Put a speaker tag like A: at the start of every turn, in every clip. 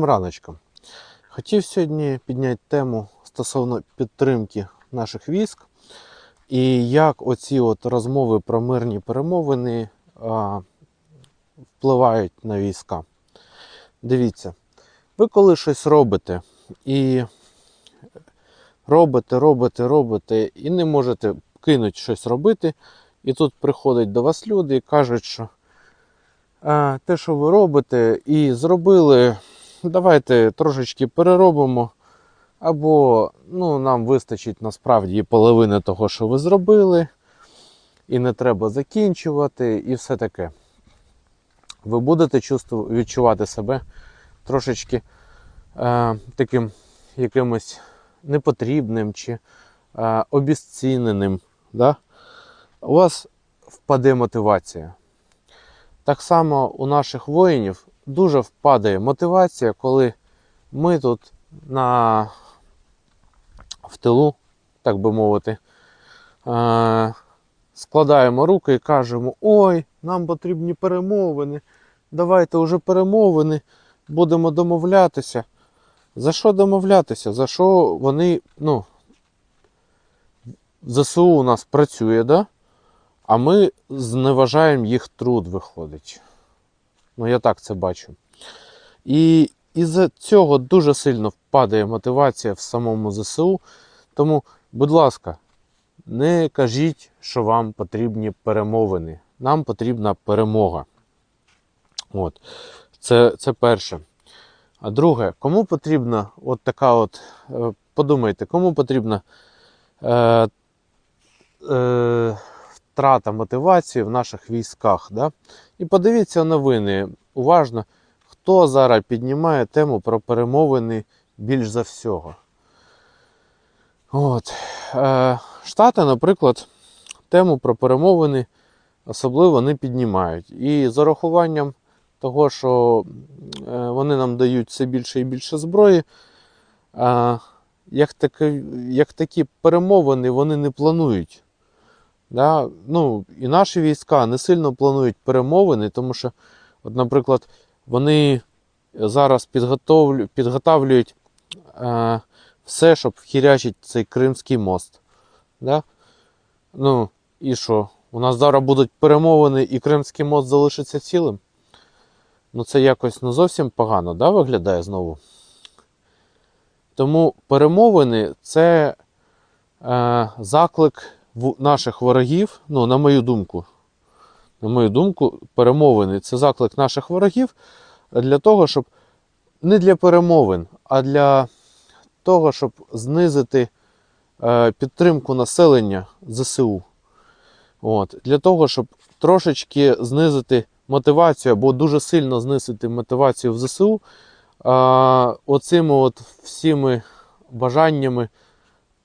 A: раночком. Хотів сьогодні підняти тему стосовно підтримки наших військ і як оці от розмови про мирні перемовини а, впливають на війська. Дивіться, ви коли щось робите і робите, робите, робите, і не можете кинути щось робити, і тут приходять до вас люди і кажуть, що те, що ви робите, і зробили, давайте трошечки переробимо. Або ну, нам вистачить насправді половини того, що ви зробили, і не треба закінчувати, і все таке. Ви будете відчувати себе трошечки е, таким якимось непотрібним чи е, обіціненим. Да? У вас впаде мотивація. Так само у наших воїнів дуже впадає мотивація, коли ми тут на в тилу, так би мовити, е, складаємо руки і кажемо: ой, нам потрібні перемовини, давайте вже перемовини, будемо домовлятися. За що домовлятися? За що вони, ну, ЗСУ у нас працює, да? а ми зневажаємо їх труд, виходить. Ну, я так це бачу. І із-за цього дуже сильно впадає мотивація в самому ЗСУ. Тому, будь ласка, не кажіть, що вам потрібні перемовини. Нам потрібна перемога. От. Це, це перше. А друге, кому потрібна от така от, е, подумайте, кому потрібна е, е, втрата мотивації в наших військах. Да? І подивіться новини уважно, хто зараз піднімає тему про перемовини більш за всього. От. Е, Штати, наприклад, тему про перемовини особливо не піднімають. І з урахуванням того, що е, вони нам дають все більше і більше зброї, е, як, таки, як такі перемовини вони не планують. Да? Ну, І наші війська не сильно планують перемовини, тому що, от, наприклад, вони зараз підготовлю, підготовлюють е, все, щоб вхірячити цей Кримський мост. Да? Ну, і що? У нас зараз будуть перемовини і Кримський мост залишиться цілим? Ну, це якось не зовсім погано, да, виглядає знову. Тому перемовини це е, заклик наших ворогів, ну, на мою думку. На мою думку, перемовини це заклик наших ворогів для того, щоб не для перемовин, а для того, щоб знизити е, підтримку населення ЗСУ. От, Для того, щоб трошечки знизити мотивацію або дуже сильно знизити мотивацію в ЗСУ е, оцими от всіми бажаннями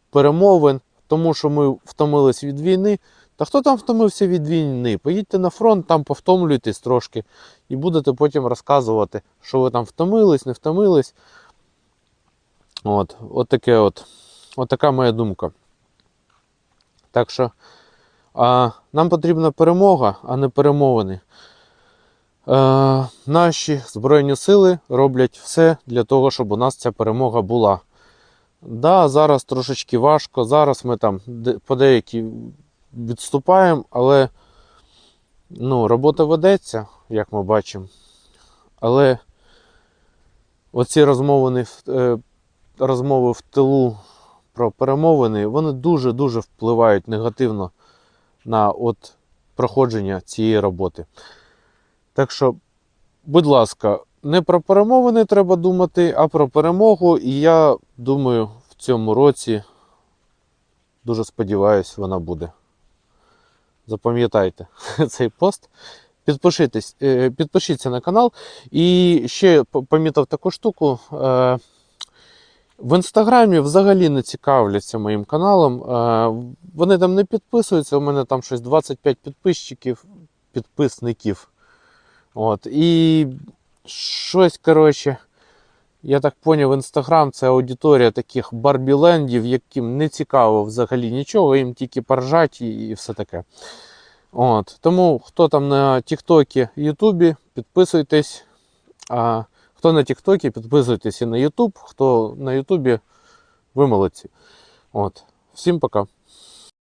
A: перемовин, тому що ми втомились від війни. Та хто там втомився від війни? Поїдьте на фронт, там повтомлюйтесь трошки і будете потім розказувати, що ви там втомились, не втомились. От, от таке от. От така моя думка. Так що а, нам потрібна перемога, а не перемовини. А, наші Збройні сили роблять все для того, щоб у нас ця перемога була. Да, зараз трошечки важко, зараз ми там по деякі відступаємо, але ну, робота ведеться, як ми бачимо. Але оці розмови, е, розмови в тилу про перемовини, вони дуже-дуже впливають негативно на от проходження цієї роботи. Так що, будь ласка, не про перемовини треба думати, а про перемогу. І я думаю, в цьому році дуже сподіваюся, вона буде. Запам'ятайте цей пост. Підпишитесь, е, підпишіться на канал. І ще помітив таку штуку. Е, в інстаграмі взагалі не цікавляться моїм каналом. Е, вони там не підписуються, у мене там щось 25 підписчиків, підписників. От. І щось, коротше, я так поняв, інстаграм це аудиторія таких барбілендів, яким не цікаво взагалі нічого, їм тільки поржать і, і все таке. От. Тому хто там на Тіктокі, Ютубі, підписуйтесь. А Хто на Тіктокі, підписуйтесь і на Ютуб. Хто на Ютубі, ви молодці. От. Всім пока.